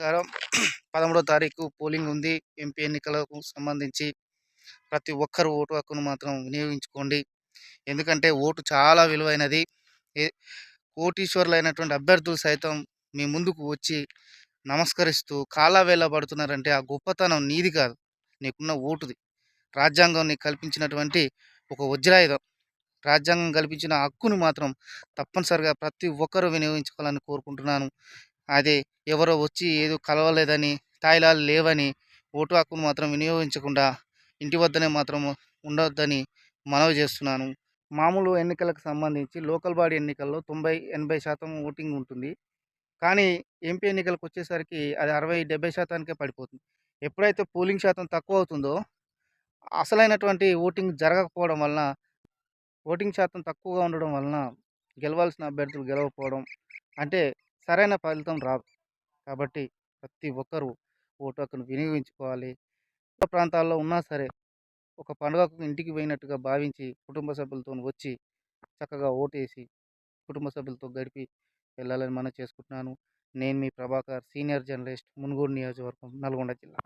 నమస్కారం పదమూడో తారీఖు పోలింగ్ ఉంది. ఎంపీ ఎన్నికలకు సంబంధించి ప్రతి ఒక్కరు ఓటు హక్కును మాత్రం వినియోగించుకోండి. ఎందుకంటే ఓటు చాలా విలువైనది. కోటీశ్వరులైనటువంటి అభ్యర్థులు సైతం మీ ముందుకు వచ్చి నమస్కరిస్తూ కాలావేళ పడుతున్నారంటే ఆ గొప్పతనం నీది కాదు. నీకున్న ఓటుది. రాజ్యాంగం నీకు కల్పించినటువంటి ఒక వజ్రాయుధం. రాజ్యాంగం కల్పించిన హక్కును మాత్రం తప్పనిసరిగా ప్రతి ఒక్కరూ వినియోగించుకోవాలని కోరుకుంటున్నాను. అదే ఎవరో వచ్చి ఏదో కలవలేదని తాయిలాలు లేవని ఓటు హక్కును మాత్రం వినియోగించకుండా ఇంటి వద్దనే మాత్రం ఉండొద్దని మనవి చేస్తున్నాను. మామూలు ఎన్నికలకు సంబంధించి లోకల్ బాడీ ఎన్నికల్లో తొంభై ఎనభై శాతం ఓటింగ్ ఉంటుంది. కానీ ఎంపీ ఎన్నికలకు వచ్చేసరికి అది అరవై డెబ్బై శాతానికే పడిపోతుంది. ఎప్పుడైతే పోలింగ్ శాతం తక్కువ అవుతుందో అసలైనటువంటి ఓటింగ్ జరగకపోవడం వలన ఓటింగ్ శాతం తక్కువగా ఉండడం వలన గెలవాల్సిన అభ్యర్థులు గెలవకపోవడం అంటే సరైన ఫలితం రాదు. కాబట్టి ప్రతి ఒక్కరూ ఓటు హక్కును వినియోగించుకోవాలి ప్రాంతాల్లో ఉన్నా సరే ఒక పండుగకు ఇంటికి పోయినట్టుగా భావించి కుటుంబ సభ్యులతో వచ్చి చక్కగా ఓటేసి కుటుంబ సభ్యులతో గడిపి వెళ్ళాలని మనం చేసుకుంటున్నాను. నేను మీ ప్రభాకర్ సీనియర్ జర్నలిస్ట్ మునుగోడు నియోజకవర్గం నల్గొండ జిల్లా.